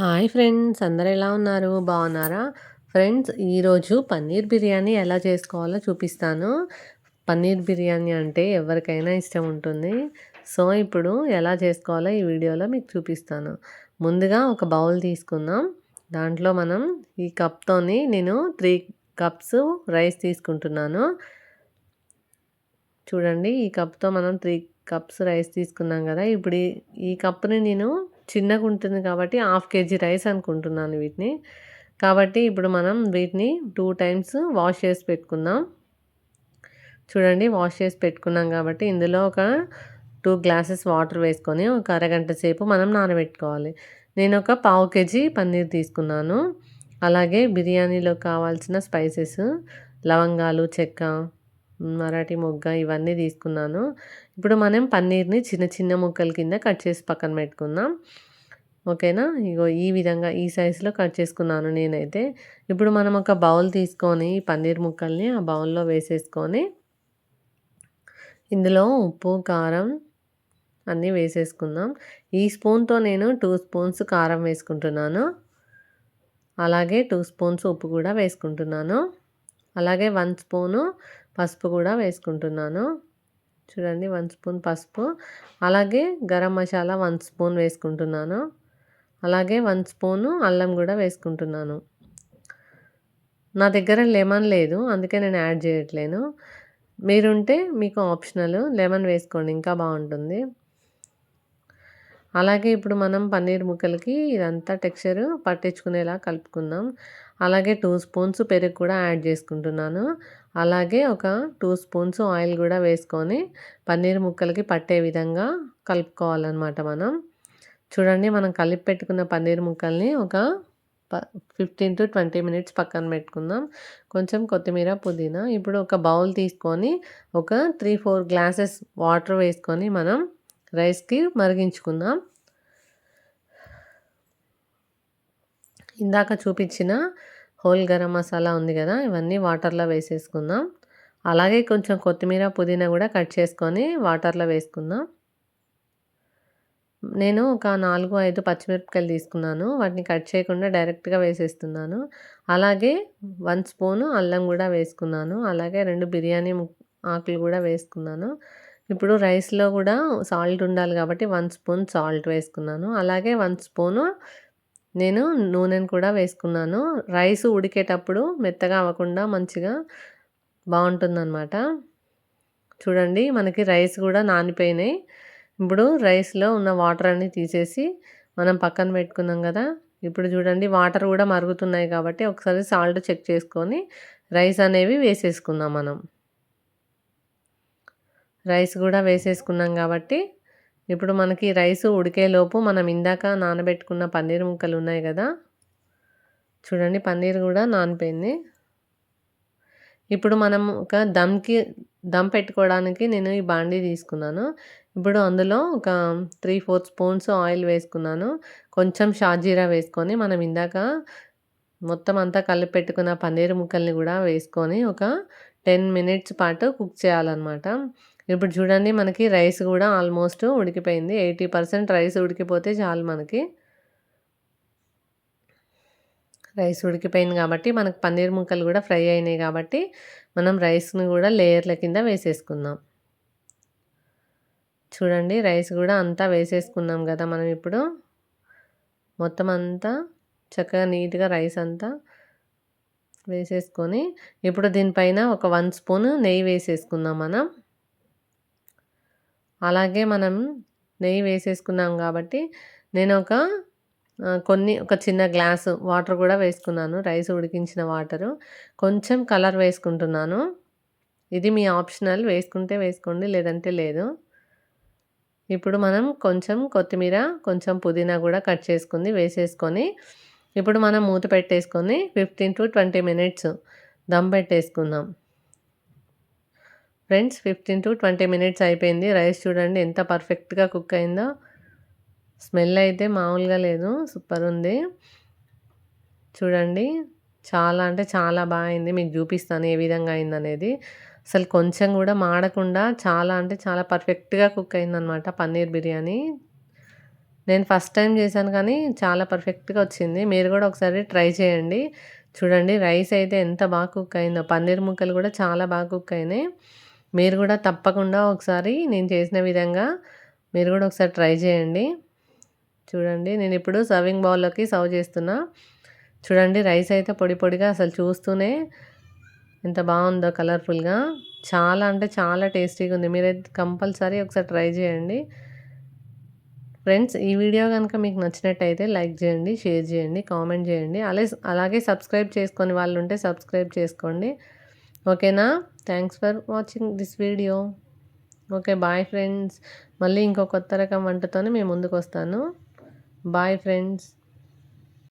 Hi friends అందరు ఎలా ఉన్నారు? బాగున్నారా? ఫ్రెండ్స్ ఈరోజు పన్నీర్ బిర్యానీ ఎలా చేసుకోవాలో చూపిస్తాను. పన్నీర్ బిర్యానీ అంటే ఎవరికైనా ఇష్టం ఉంటుంది. సో ఇప్పుడు ఎలా చేసుకోవాలో ఈ వీడియోలో మీకు చూపిస్తాను. ముందుగా ఒక బౌల్ తీసుకుందాం. దాంట్లో మనం ఈ కప్తోని నేను త్రీ కప్స్ రైస్ తీసుకుంటున్నాను. చూడండి ఈ కప్తో మనం త్రీ కప్స్ రైస్ తీసుకున్నాం కదా. ఇప్పుడు ఈ కప్ని నేను చిన్నగా ఉంటుంది కాబట్టి హాఫ్ కేజీ రైస్ అనుకుంటున్నాను వీటిని. కాబట్టి ఇప్పుడు మనం వీటిని టూ టైమ్స్ వాష్ చేసి పెట్టుకుందాం. చూడండి వాష్ చేసి పెట్టుకున్నాం కాబట్టి ఇందులో ఒక టూ గ్లాసెస్ వాటర్ వేసుకొని ఒక అరగంట సేపు మనం నానబెట్టుకోవాలి. నేను ఒక పావు కేజీ పన్నీర్ తీసుకున్నాను. అలాగే బిర్యానీలో కావాల్సిన స్పైసెస్ లవంగాలు చెక్క మరాఠీ మొగ్గ ఇవన్నీ తీసుకున్నాను. ఇప్పుడు మనం పన్నీర్ని చిన్న చిన్న ముక్కల కింద కట్ చేసి పక్కన పెట్టుకుందాం. ఓకేనా? ఇగో ఈ విధంగా ఈ సైజులో కట్ చేసుకున్నాను నేనైతే. ఇప్పుడు మనం ఒక బౌల్ తీసుకొని పన్నీర్ ముక్కల్ని ఆ బౌల్లో వేసేసుకొని ఇందులో ఉప్పు కారం అన్నీ వేసేసుకుందాం. ఈ స్పూన్తో నేను టూ స్పూన్స్ కారం వేసుకుంటున్నాను. అలాగే టూ స్పూన్స్ ఉప్పు కూడా వేసుకుంటున్నాను. అలాగే వన్ స్పూను పసుపు కూడా వేసుకుంటున్నాను. చూడండి వన్ స్పూన్ పసుపు. అలాగే గరం మసాలా వన్ స్పూన్ వేసుకుంటున్నాను. అలాగే వన్ స్పూను అల్లం కూడా వేసుకుంటున్నాను. నా దగ్గర లెమన్ లేదు అందుకే నేను యాడ్ చేయట్లేను. మీరుంటే మీకు ఆప్షనల్ లెమన్ వేసుకోండి ఇంకా బాగుంటుంది. అలాగే ఇప్పుడు మనం పన్నీర్ ముక్కలకి ఇదంతా టెక్స్చర్ పట్టించుకునేలా కలుపుకుందాం. అలాగే టూ స్పూన్స్ పెరుగు కూడా యాడ్ చేసుకుంటున్నాను. అలాగే ఒక టూ స్పూన్స్ ఆయిల్ కూడా వేసుకొని పన్నీర్ ముక్కలకి పట్టే విధంగా కలుపుకోవాలన్నమాట మనం. చూడండి మనం కలిపి పెట్టుకున్న పన్నీర్ ముక్కల్ని ఒక ఫిఫ్టీన్ టు ట్వంటీ మినిట్స్ పక్కన పెట్టుకుందాం. కొంచెం కొత్తిమీర పుదీనా ఇప్పుడు ఒక బౌల్ తీసుకొని ఒక త్రీ ఫోర్ గ్లాసెస్ వాటర్ వేసుకొని మనం రైస్కి మరిగించుకుందాం. ఇందాక చూపించిన హోల్ గరం మసాలా ఉంది కదా ఇవన్నీ వాటర్లో వేసేసుకుందాం. అలాగే కొంచెం కొత్తిమీర పుదీనా కూడా కట్ చేసుకొని వాటర్లో వేసుకుందాం. నేను ఒక నాలుగు ఐదు పచ్చిమిరపకాయలు తీసుకున్నాను. వాటిని కట్ చేయకుండా డైరెక్ట్గా వేసేస్తున్నాను. అలాగే వన్ స్పూను అల్లం కూడా వేసుకున్నాను. అలాగే రెండు బిర్యానీ ఆకులు కూడా వేసుకున్నాను. ఇప్పుడు రైస్లో కూడా సాల్ట్ ఉండాలి కాబట్టి వన్ స్పూన్ సాల్ట్ వేసుకున్నాను. అలాగే వన్ స్పూను నేను నూనెను కూడా వేసుకున్నాను. రైస్ ఉడికేటప్పుడు మెత్తగా అవ్వకుండా మంచిగా బాగుంటుందన్నమాట. చూడండి మనకి రైస్ కూడా నానిపోయినాయి. ఇప్పుడు రైస్లో ఉన్న వాటర్ అన్నీ తీసేసి మనం పక్కన పెట్టుకున్నాం కదా ఇప్పుడు చూడండి వాటర్ కూడా మరుగుతున్నాయి కాబట్టి ఒకసారి సాల్ట్ చెక్ చేసుకొని రైస్ అనేవి వేసేసుకుందాం మనం. రైస్ కూడా వేసేసుకున్నాం కాబట్టి ఇప్పుడు మనకి రైస్ ఉడికేలోపు మనం ఇందాక నానబెట్టుకున్న పన్నీర్ ముక్కలు ఉన్నాయి కదా చూడండి పన్నీర్ కూడా నానిపోయింది. ఇప్పుడు మనం ఒక దమ్కి దమ్ పెట్టుకోవడానికి నేను ఈ బాండీ తీసుకున్నాను. ఇప్పుడు అందులో ఒక త్రీ ఫోర్ స్పూన్స్ ఆయిల్ వేసుకున్నాను. కొంచెం షాజీరా వేసుకొని మనం ఇందాక మొత్తం అంతా కలిపి పెట్టుకున్న పన్నీర్ ముక్కల్ని కూడా వేసుకొని ఒక టెన్ మినిట్స్ పాటు కుక్ చేయాలన్నమాట. ఇప్పుడు చూడండి మనకి రైస్ కూడా ఆల్మోస్ట్ ఉడికిపోయింది. ఎయిటీ పర్సెంట్ రైస్ ఉడికిపోతే చాలు మనకి. రైస్ ఉడికిపోయింది కాబట్టి మనకు పన్నీర్ ముక్కలు కూడా ఫ్రై అయినాయి కాబట్టి మనం రైస్ని కూడా లేయర్ల కింద వేసేసుకుందాం. చూడండి రైస్ కూడా అంతా వేసేసుకున్నాం కదా మనం ఇప్పుడు. మొత్తం అంతా చక్కగా నీట్గా రైస్ అంతా వేసేసుకొని ఇప్పుడు దీనిపైన ఒక వన్ స్పూన్ నెయ్యి వేసేసుకుందాం మనం. అలాగే మనం నెయ్యి వేసేసుకున్నాం కాబట్టి నేను ఒక కొన్ని ఒక చిన్న గ్లాసు వాటర్ కూడా వేసుకున్నాను రైస్ ఉడికించిన వాటరు. కొంచెం కలర్ వేసుకుంటున్నాను. ఇది మీ ఆప్షనల్ వేసుకుంటే వేసుకోండి లేదంటే లేదు. ఇప్పుడు మనం కొంచెం కొత్తిమీర కొంచెం పుదీనా కూడా కట్ చేసుకుంది వేసేసుకొని ఇప్పుడు మనం మూత పెట్టేసుకొని fifteen to twenty minutes dum పెట్టేసుకుందాం. Friends fifteen to twenty minutes అయిపోయింది. రైస్ చూడండి ఎంత పర్ఫెక్ట్గా కుక్ అయిందో. స్మెల్ అయితే మామూలుగా లేదు. సూపర్ ఉంది. చూడండి. చాలా అంటే చాలా బాగా అయింది. మీకు చూపిస్తాను ఏ విధంగా అయిందనేది. అసలు కొంచెం కూడా మాడకుండా చాలా అంటే చాలా పర్ఫెక్ట్గా కుక్ అయిందనమాట పన్నీర్ బిర్యానీ. నేను ఫస్ట్ టైం చేశాను కానీ చాలా పర్ఫెక్ట్గా వచ్చింది. మీరు కూడా ఒకసారి ట్రై చేయండి. చూడండి రైస్ అయితే ఎంత బాగా కుక్ అయిందో. పన్నీర్ ముక్కలు కూడా చాలా బాగా కుక్ అయినాయి. మీరు కూడా తప్పకుండా ఒకసారి నేను చేసిన విధంగా మీరు కూడా ఒకసారి ట్రై చేయండి. చూడండి నేను ఇప్పుడు సర్వింగ్ బౌల్లోకి సర్వ్ చేస్తున్నా. చూడండి రైస్ అయితే పొడి పొడిగా అసలు చూస్తూనే ఎంత బాగుందో కలర్ఫుల్గా. చాలా అంటే చాలా టేస్టీగా ఉంది. మీరైతే కంపల్సరీ ఒకసారి ట్రై చేయండి. ఫ్రెండ్స్ ఈ వీడియో కనుక మీకు నచ్చినట్టయితే లైక్ చేయండి షేర్ చేయండి కామెంట్ చేయండి. అలాగే అలాగే సబ్స్క్రైబ్ చేసుకొని వాళ్ళు ఉంటే సబ్స్క్రైబ్ చేసుకోండి. ఓకేనా? Thanks for watching this video. Okay bye friends. మళ్ళీ ఇంకో కొత్త రకం వంటతోనే మేము ముందుకు వస్తాను బాయ్ ఫ్రెండ్స్.